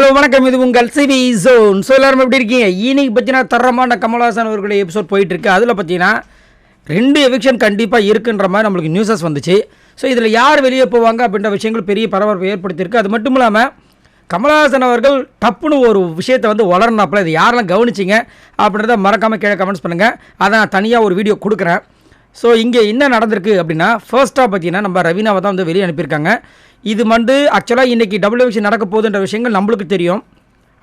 Hello வணக்கம். இது உங்கள் சிவி ஜோன். ஸோ எல்லாரும் எப்படி இருக்கீங்க? இன்னைக்கு பார்த்தீங்கன்னா தரமான கமல்ஹாசன் அவர்களுடைய எபிசோட் போயிட்டு இருக்கு அதில் பார்த்தீங்கன்னா ரெண்டு எவிக்ஷன் கண்டிப்பாக இருக்குன்ற மாதிரி நம்மளுக்கு நியூஸஸ் வந்துச்சு. ஸோ இதில் யார் வெளியே போவாங்க அப்படின்ற விஷயங்கள் பெரிய பரபரப்பு ஏற்படுத்தியிருக்கு. அது மட்டும் இல்லாமல் கமல்ஹாசன் அவர்கள் டப்புன்னு ஒரு விஷயத்தை வந்து வளரனாப்புல இது யாரெல்லாம் கவனிச்சிங்க அப்படின்றத மறக்காமல் கீழே கமெண்ட்ஸ் பண்ணுங்கள் அதை நான் தனியாக ஒரு வீடியோ கொடுக்குறேன். ஸோ இங்கே என்ன நடந்திருக்கு அப்படின்னா ஃபர்ஸ்ட்டாக பார்த்தீங்கன்னா நம்ம ரவீனாவை தான் வந்து வெளியே அனுப்பியிருக்காங்க. இது வந்து ஆக்சுவலாக இன்றைக்கி டபுள் விஷயம் நடக்க போகுதுன்ற விஷயங்கள் நம்மளுக்கு தெரியும்.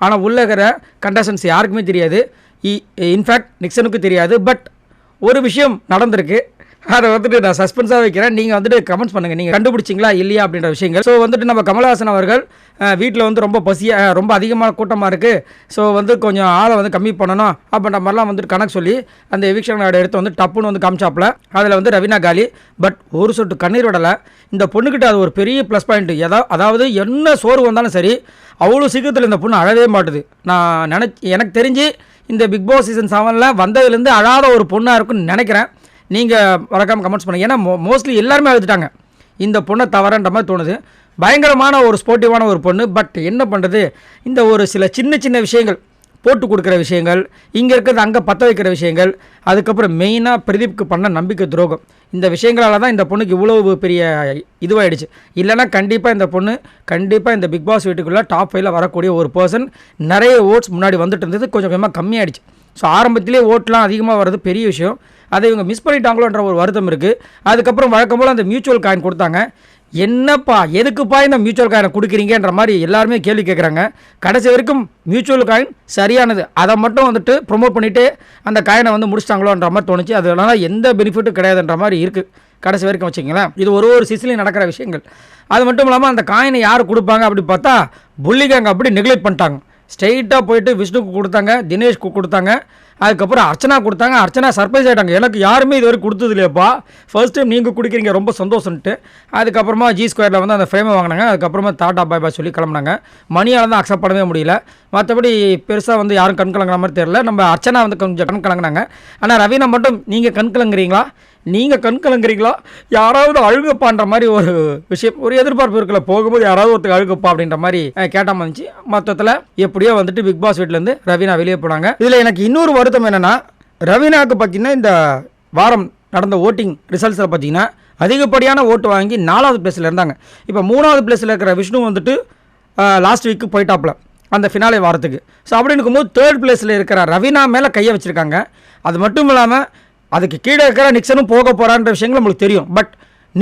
ஆனால் உள்ளகிற இருக்கிற கண்டஸ்டன்ஸ் யாருக்குமே தெரியாது. இன்ஃபேக்ட் நிக்சனுக்கு தெரியாது. பட் ஒரு விஷயம் நடந்திருக்கு. அதை வந்துட்டு நான் சஸ்பென்ஸாக வைக்கிறேன். நீங்கள் வந்துட்டு கமெண்ட்ஸ் பண்ணுங்கள் நீங்கள் கண்டுபிடிச்சிங்களா இல்லையா அப்படின்ற விஷயங்கள். ஸோ வந்துட்டு நம்ம கமல்ஹாசன் அவர்கள் வீட்டில் வந்து ரொம்ப பசியாக ரொம்ப அதிகமான கூட்டமாக இருக்குது ஸோ வந்து கொஞ்சம் ஆளை வந்து கம்மி பண்ணணும் அப்படின்ற மாதிரிலாம் வந்துட்டு கணக்கு சொல்லி அந்த எவிக்ஷன் கார்டு எடுத்து வந்து டப்புன்னு வந்து காமிச்சாப்புல. அதில் வந்து ரவீனா காலி. பட் ஒரு சொட்டு கண்ணீர் விடலை. இந்த பொண்ணுக்கிட்ட அது ஒரு பெரிய ப்ளஸ் பாயிண்ட் எதா அதாவது என்ன சோறு வந்தாலும் சரி அவ்வளோ சீக்கிரத்தில் இந்த பொண்ணு அழவே மாட்டுது. நான் நினச்சி எனக்கு தெரிஞ்சு இந்த பிக் பாஸ் சீசன் செவனில் வந்ததுலேருந்து அழாத ஒரு பொண்ணாக இருக்குன்னு நினைக்கிறேன். நீங்கள் மறக்காமல் கமெண்ட்ஸ் பண்ணுங்கள் ஏன்னா மோ மோஸ்ட்லி எல்லாருமே அழுதுட்டாங்க. இந்த பொண்ணை தவறன்ற மாதிரி தோணுது. பயங்கரமான ஒரு ஸ்போர்ட்டிவான ஒரு பொண்ணு. பட் என்ன பண்ணுறது இந்த ஒரு சில சின்ன சின்ன விஷயங்கள். போட்டு கொடுக்குற விஷயங்கள் இங்கே இருக்கிறது அங்கே பற்ற வைக்கிற விஷயங்கள் அதுக்கப்புறம் மெயினாக பிரதீப்க்கு பண்ண நம்பிக்கை துரோகம். இந்த விஷயங்களால தான் இந்த பொண்ணுக்கு இவ்வளோ பெரிய இதுவாகிடுச்சு இல்லைன்னா கண்டிப்பாக இந்த பொண்ணு கண்டிப்பாக இந்த பிக் பாஸ் வீட்டுக்குள்ளே டாப் ஃபைவ்ல வரக்கூடிய ஒரு பர்சன் நிறைய ஓட்ஸ் முன்னாடி வந்துட்டு இருந்தது கொஞ்சம் கொஞ்சமாக கம்மியாயிடுச்சு. ஸோ ஆரம்பத்திலே ஓட்டெலாம் அதிகமாக வர்றது பெரிய விஷயம். அதை இவங்க மிஸ் பண்ணிட்டாங்களோன்ற ஒரு வருத்தம் இருக்குது அதுக்கப்புறம் வழக்கம் போல் அந்த மியூச்சுவல் காயின் கொடுத்தாங்க. என்னப்பா எதுக்குப்பா இந்த மியூச்சுவல் காயினை கொடுக்குறீங்கன்ற மாதிரி எல்லாருமே கேள்வி கேட்குறாங்க கடைசி வரைக்கும் மியூச்சுவல் காயின் சரியானது. அதை மட்டும் வந்துட்டு ப்ரொமோட் பண்ணிவிட்டு அந்த காயினை வந்து முடிச்சிட்டாங்களோன்ற மாதிரி தோணுச்சு. அதனால எந்த பெனிஃபிட்டும் கிடையாதுன்ற மாதிரி இருக்குது கடைசி வரைக்கும் வச்சுங்களேன் இது ஒரு ஒரு சிசிலையும் நடக்கிற விஷயங்கள். அது மட்டும் இல்லாமல் அந்த காயினை யார் கொடுப்பாங்க அப்படி பார்த்தா புள்ளிகாங்க அப்படி நெக்லெக்ட் பண்ணிட்டாங்க. ஸ்ட்ரெயிட்டாக போயிட்டு விஷ்ணுக்கு கொடுத்தாங்க தினேஷ்க்கு கொடுத்தாங்க. அதுக்கப்புறம் அர்ச்சனா கொடுத்தாங்க. அர்ச்சனா சர்ப்ரைஸ் ஆகிட்டாங்க எனக்கு யாருமே இது வரைக்கும் கொடுத்தது இல்லையப்பா. ஃபர்ஸ்ட் டைம் நீங்கள் குடிக்கிறீங்க ரொம்ப சந்தோஷம்ட்டு அதுக்கப்புறமா ஜி ஸ்கொயரில் வந்து அந்த ஃப்ரேமை வாங்கினாங்க. அதுக்கப்புறமா தாட்டா பாய் பாய் சொல்லி கிளம்புனாங்க. மணியால் தான் அக்செப்ட் பண்ணவே முடியல. மற்றபடி பெருசாக வந்து யாரும் கண் கலங்குற மாதிரி தெரியல. நம்ம அர்ச்சனா வந்து கொஞ்சம் கண் கலங்கினாங்க. ஆனால் ரவீனா மட்டும் நீங்கள் கண் கலங்குறீங்களா? நீங்கள் கண் கலங்குறீங்களா யாராவது அழுகப்பான்ற மாதிரி ஒரு விஷயம் ஒரு எதிர்பார்ப்பு இருக்குல்ல. போகும்போது யாராவது ஒருத்தர் அழுகப்பா அப்படின்ற மாதிரி கேட்டாமல் இருந்துச்சு. மொத்தத்தில் எப்படியோ வந்துட்டு பிக் பாஸ் வீட்டிலேருந்து ரவீனா வெளியே போனாங்க. இதில் எனக்கு இன்னொரு வருத்தம் என்னென்னா ரவீனாவுக்கு பார்த்தீங்கன்னா இந்த வாரம் நடந்த ஓட்டிங் ரிசல்ட்ஸில் பார்த்தீங்கன்னா அதிகப்படியான ஓட்டு வாங்கி நாலாவது பிளேஸில் இருந்தாங்க. இப்போ மூணாவது பிளேஸில் இருக்கிற விஷ்ணு வந்துட்டு லாஸ்ட் வீக்கு போயிட்டாப்ல அந்த ஃபினாலே வாரத்துக்கு. ஸோ அப்படின்னு இருக்கும்போது தேர்ட் பிளேஸில் இருக்கிற ரவீனா மேலே கையை வச்சுருக்காங்க. அது மட்டும் இல்லாமல் அதுக்கு கீழே இருக்கிற நிக்சனும் போக போகிறான்ற விஷயங்கள் நம்மளுக்கு தெரியும். பட்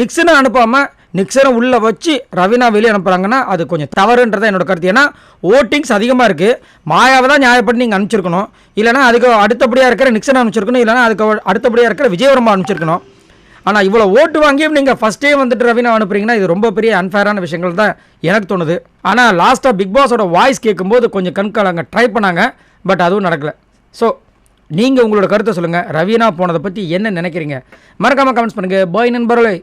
நிக்சனை அனுப்பாமல் நிக்சனை உள்ளே வச்சு ரவீனா வெளியே அனுப்புகிறாங்கன்னா அது கொஞ்சம் தவறுன்றதான் என்னோட கருத்து. ஏன்னா ஓட்டிங்ஸ் அதிகமாக இருக்குது மாயாவை தான் நியாயப்பட்டு நீங்கள் அனுப்பிச்சிருக்கணும். இல்லைனா அதுக்கு அடுத்தபடியாக இருக்கிற நிக்சனை அனுப்பிச்சிருக்கணும். இல்லைனா அதுக்கு அடுத்தபடியாக இருக்கிற விஜயவர்மா அனுப்பிச்சிருக்கணும். ஆனால் இவ்வளோ ஓட்டு வாங்கியும் நீங்கள் ஃபஸ்ட்டே வந்துட்டு ரவீனா அனுப்புறீங்கன்னா இது ரொம்ப பெரிய அன்ஃபேரான விஷயங்கள் தான் எனக்கு தோணுது. ஆனால் லாஸ்ட்டாக பிக் பாஸோட வாய்ஸ் கேட்கும்போது கொஞ்சம் கண்காலங்க ட்ரை பண்ணாங்க. பட் அதுவும் நடக்கலை. ஸோ நீங்கள் உங்களோட கருத்தை சொல்லுங்கள் ரவீனா போனதை பற்றி என்ன நினைக்கிறீங்க? மறக்காமல் கமெண்ட்ஸ் பண்ணுங்கள் பாய் நண்பர்களே.